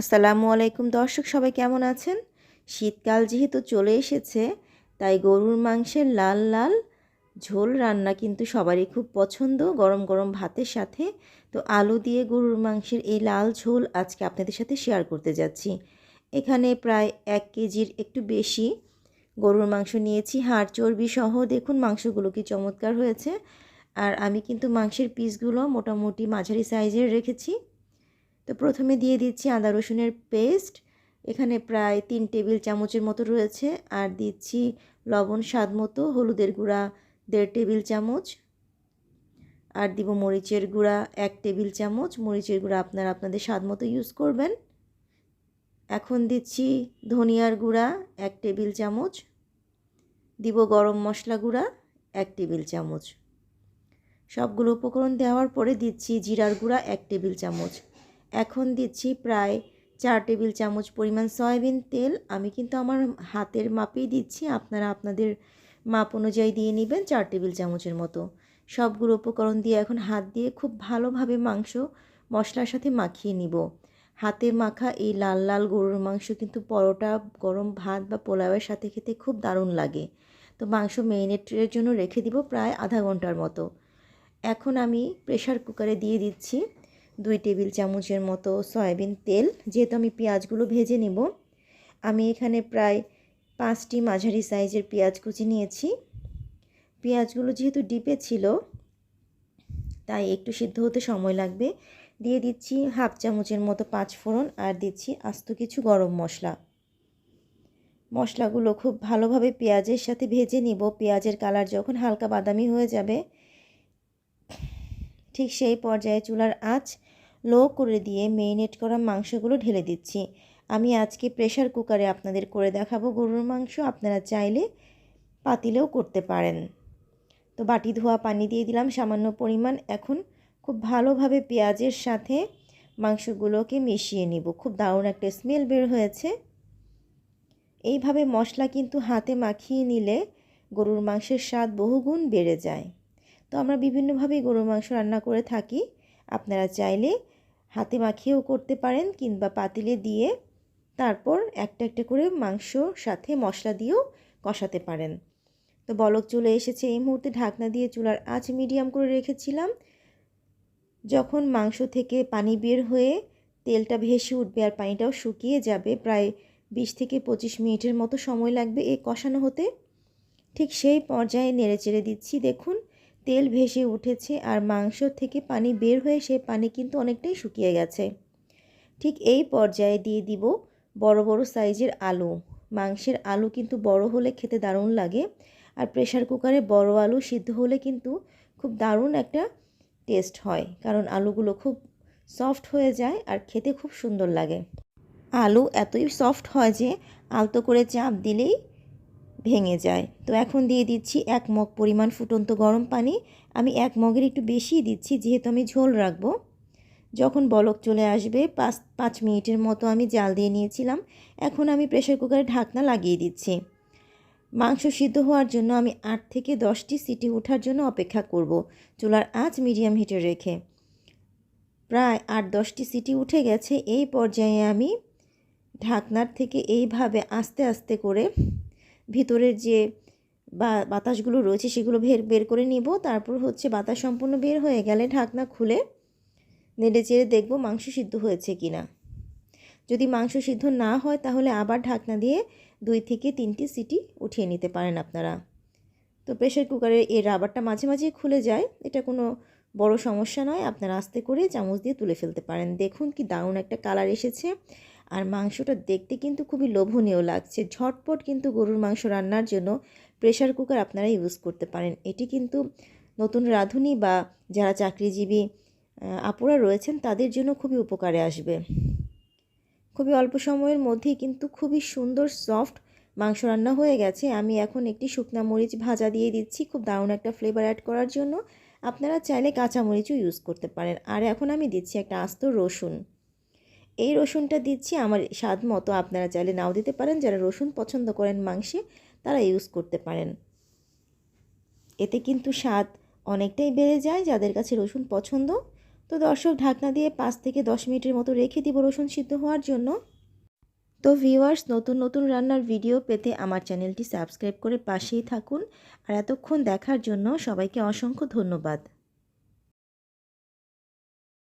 আসসালামু আলাইকুম দর্শক, সবাই কেমন আছেন? শীতকাল যেহেতু চলে এসেছে, তাই গরুর মাংসের লাল লাল ঝোল রান্না কিন্তু সবারই খুব পছন্দ, গরম গরম ভাতের সাথে। তো আলু দিয়ে গরুর মাংসের এই লাল ঝোল আজকে আপনাদের সাথে শেয়ার করতে যাচ্ছি। এখানে প্রায় এক কেজির একটু বেশি গরুর মাংস নিয়েছি, হাড় চর্বি সহ। দেখুন মাংসগুলো কি চমৎকার হয়েছে। আর আমি কিন্তু মাংসের পিসগুলো মোটামুটি মাঝারি সাইজের রেখেছি। তো প্রথমে দিয়ে দিচ্ছি আদা রসুনের পেস্ট। এখানে প্রায় তিন টেবিল চামচের মতো রয়েছে। আর দিচ্ছি লবণ স্বাদ মতো, হলুদের গুঁড়া দেড় টেবিল চামচ। আর দিব মরিচের গুঁড়া এক টেবিল চামচ। মরিচের গুঁড়া আপনারা আপনাদের স্বাদ মতো ইউজ করবেন। এখন দিচ্ছি ধনিয়ার গুঁড়া এক টেবিল চামচ। দিব গরম মশলা গুঁড়া এক টেবিল চামচ। সবগুলো উপকরণ দেওয়ার পরে দিচ্ছি জিরার গুঁড়া এক টেবিল চামচ। এখন দিচ্ছি প্রায় চার টেবিল চামচ পরিমাণ সয়াবিন তেল। আমি কিন্তু আমার হাতের মাপেই দিচ্ছি, আপনারা আপনাদের মাপ অনুযায়ী দিয়ে নেবেন চার টেবিল চামচের মতো। সবগুলো উপকরণ দিয়ে এখন হাত দিয়ে খুব ভালোভাবে মাংস মশলার সাথে মাখিয়ে নিব। হাতে মাখা এই লাল লাল গরুর মাংস কিন্তু পরোটা, গরম ভাত বা পোলাওয়ের সাথে খেতে খুব দারুণ লাগে। তো মাংস মেরিনেটের জন্য রেখে দিব প্রায় আধা ঘণ্টার মতো। এখন আমি প্রেশার কুকারে দিয়ে দিচ্ছি। দুই টেবিল চামচের মতো সয়াবিন তেল, যেহেতু আমি পেঁয়াজগুলো ভেজে নেব। আমি এখানে প্রায় পাঁচটি মাঝারি সাইজের পেঁয়াজ কুচি নিয়েছি। পেঁয়াজগুলো যেহেতু ডিপে ছিল, তাই একটু সিদ্ধ হতে সময় লাগবে। দিয়ে দিচ্ছি হাফ চামচের মতো পাঁচ ফোড়ন আর দিচ্ছি আস্ত কিছু গরম মশলা। মশলাগুলো খুব ভালোভাবে পেঁয়াজের সাথে ভেজে নিব। পেঁয়াজের কালার যখন হালকা বাদামি হয়ে যাবে ঠিক সেই পর্যায়ে চুলার আঁচ লো করে দিয়ে মেরিনেট করা মাংসগুলো ঢেলে দিচ্ছি। আমি আজকে প্রেশার কুকারে আপনাদের করে দেখাবো গরুর মাংস। আপনারা চাইলে পাতিলেও করতে পারেন। তো বাটি ধোয়া পানি দিয়ে দিলাম সামান্য পরিমাণ। এখন খুব ভালোভাবে পেঁয়াজের সাথে মাংসগুলোকে মিশিয়ে নিব। খুব দারুণ একটা স্মেল বের হয়েছে। এইভাবে মশলা কিন্তু হাতে মাখিয়ে নিলে গরুর মাংসের স্বাদ বহুগুণ বেড়ে যায়। তো আমরা বিভিন্নভাবেই গরুর মাংস রান্না করে থাকি। আপনারা চাইলে হাতে মাখিয়েও করতে পারেন কিংবা পাতিলে দিয়ে তারপর একটা একটা করে মাংস সাথে মশলা দিয়েও কষাতে পারেন। তো বলক চলে এসেছে। এই মুহূর্তে ঢাকনা দিয়ে চুলার আঁচ মিডিয়াম করে রেখেছিলাম। যখন মাংস থেকে পানি বের হয়ে তেলটা ভেসে উঠবে আর পানিটাও শুকিয়ে যাবে, প্রায় বিশ থেকে পঁচিশ মিনিটের মতো সময় লাগবে এই কষানো হতে। ঠিক সেই পর্যায়ে নেড়ে চেড়ে দিচ্ছি। দেখুন তেল ভেসে উঠেছে আর মাংস থেকে পানি বের হয়ে সে পানি কিন্তু অনেকটাই শুকিয়ে গেছে। ঠিক এই পর্যায়ে দিয়ে দিব বড় বড় সাইজের আলু। মাংসের আলু কিন্তু বড় হলে খেতে দারুণ লাগে আর প্রেশার কুকারে বড় আলু সিদ্ধ হলে কিন্তু খুব দারুণ একটা টেস্ট হয় কারণ আলুগুলো খুব সফট হয়ে যায় আর খেতে খুব সুন্দর লাগে। আলু এতই সফট হয় যে আলতো করে চাপ দিলেই ভেঙে যায়। তো এখন দিয়ে দিচ্ছি এক মগ পরিমাণ ফুটন্ত গরম পানি। আমি এক মগের একটু বেশি দিচ্ছি, যেহেতু আমি ঝোল রাখব। যখন বলক চলে আসবে, পাঁচ পাঁচ মিনিটের মতো আমি জাল দিয়ে নিয়েছিলাম। এখন আমি প্রেশার কুকারে ঢাকনা লাগিয়ে দিচ্ছি। মাংস সিদ্ধ হওয়ার জন্য আমি আট থেকে দশটি সিটি ওঠার জন্য অপেক্ষা করব চুলার আঁচ মিডিয়াম হিটে রেখে। প্রায় আট, দশটি সিটি উঠে গেছে। এই পর্যায়ে আমি ঢাকনার থেকে এইভাবে আস্তে আস্তে করে ভিতরের যে বা, বাতাসগুলো রয়েছে সেগুলো বের বের করে নিব। তারপর হচ্ছে বাতাস সম্পূর্ণ বের হয়ে গেলে ঢাকনা খুলে নেড়ে চেড়ে দেখব মাংস সিদ্ধ হয়েছে কি না যদি মাংস সিদ্ধ না হয় তাহলে আবার ঢাকনা দিয়ে দুই থেকে তিনটি সিটি উঠিয়ে নিতে পারেন আপনারা। তো প্রেশার কুকারের এই রাবারটা মাঝে মাঝে খুলে যায়। এটা কোনো বড় সমস্যা নয়। আপনারা আস্তে করে চামচ দিয়ে তুলে ফেলতে পারেন। দেখুন কি দারুণ একটা কালার এসেছে। আর মাংসটা দেখতে কিন্তু খুবই লোভনীয় লাগছে। ঝটপট কিন্তু গরুর মাংস রান্নার জন্য প্রেশার কুকার আপনারা ইউজ করতে পারেন। এটি কিন্তু নতুন রাঁধুনি বা যারা চাকরিজীবী আপুরা রয়েছেন তাদের জন্য খুবই উপকারে আসবে। খুবই অল্প সময়ের মধ্যেই কিন্তু খুবই সুন্দর সফট মাংস রান্না হয়ে গেছে। আমি এখন একটি শুকনা মরিচ ভাজা দিয়ে দিচ্ছি। খুব দারুণ একটা ফ্লেভার অ্যাড করার জন্য। আপনারা চাইলে কাঁচা মরিচও ইউজ করতে পারেন। আর এখন আমি দিচ্ছি একটা আস্ত রসুন। এই রসুনটা দিচ্ছি। আমার স্বাদ মতো আপনারা চাইলে নাও দিতে পারেন। যারা রসুন পছন্দ করেন মাংসে, তারা ইউজ করতে পারেন। এতে কিন্তু স্বাদ অনেকটাই বেড়ে যায় যাদের কাছে রসুন পছন্দ। তো দর্শক, ঢাকনা দিয়ে পাঁচ থেকে দশ মিনিটের মতো রেখে দিব রসুন সিদ্ধ হওয়ার জন্য। তো ভিউয়ার্স নতুন নতুন রান্নার ভিডিও পেতে আমার চ্যানেলটি সাবস্ক্রাইব করে পাশেই থাকুন। আর এতক্ষণ দেখার জন্য সবাইকে অসংখ্য ধন্যবাদ।